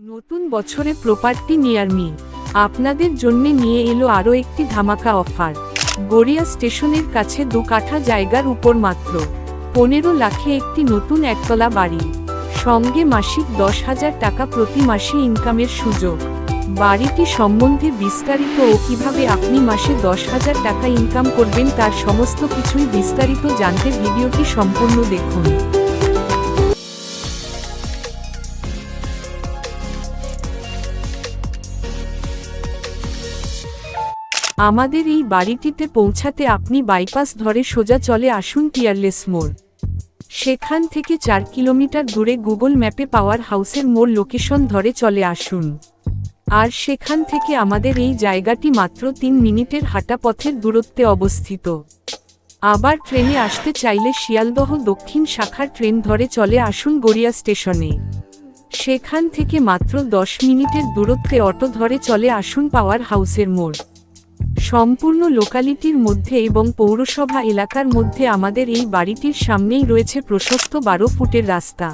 নতুন বছরে property near me আপনাদের জন্য নিয়ে এলো আরও একটি ধামাকা অফার গড়িয়া স্টেশনের কাছে দু কাঠা জায়গার উপর মাত্র পনেরো লাখে একটি নতুন একতলা বাড়ি। সঙ্গে মাসিক দশ হাজার টাকা প্রতি মাসে ইনকামের সুযোগ। বাড়িটি সম্বন্ধে বিস্তারিত ও কীভাবে আপনি মাসে দশ হাজার টাকা ইনকাম করবেন তার সমস্ত কিছুই বিস্তারিত জানতে ভিডিওটি সম্পূর্ণ দেখুন। আমাদের এই বাড়িটিতে পৌঁছাতে আপনি বাইপাস ধরে সোজা চলে আসুন টিয়ারলেস মোড়। সেখান থেকে চার কিলোমিটার দূরে গুগল ম্যাপে পাওয়ার হাউসের মোড় লোকেশন ধরে চলে আসুন। আর সেখান থেকে আমাদের এই জায়গাটি মাত্র তিন মিনিটের হাঁটা পথের দূরত্বে অবস্থিত। আবার ট্রেনে আসতে চাইলে শিয়ালদহ দক্ষিণ শাখার ট্রেন ধরে চলে আসুন গড়িয়া স্টেশনে। সেখান থেকে মাত্র দশ মিনিটের দূরত্বে অটো ধরে চলে আসুন পাওয়ার হাউসের মোড়। সম্পূর্ণ লোকালিটির মধ্যে এবং পৌরসভা এলাকার মধ্যে আমাদের এই বাড়িটির সামনেই রয়েছে প্রশস্ত বারো ফুটের রাস্তা।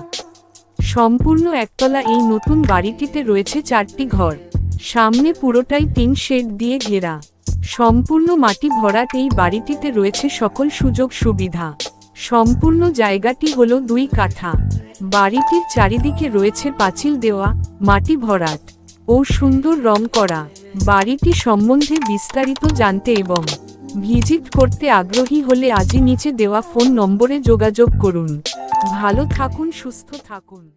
সম্পূর্ণ একতলা এই নতুন বাড়িটিতে রয়েছে চারটি ঘর। সামনে পুরোটাই টিন শেড দিয়ে ঘেরা। সম্পূর্ণ মাটি ভরাট এই বাড়িটিতে রয়েছে সকল সুযোগ সুবিধা। সম্পূর্ণ জায়গাটি হল দুই কাঠা। বাড়িটির চারিদিকে রয়েছে পাঁচিল দেওয়া, মাটি ভরাট। ও সুন্দর রং করা। বাড়িটি সম্বন্ধে বিস্তারিত জানতে এবং ভিজিট করতে আগ্রহী হলে আজই নিচে দেওয়া ফোন নম্বরে যোগাযোগ করুন। ভালো থাকুন, সুস্থ থাকুন।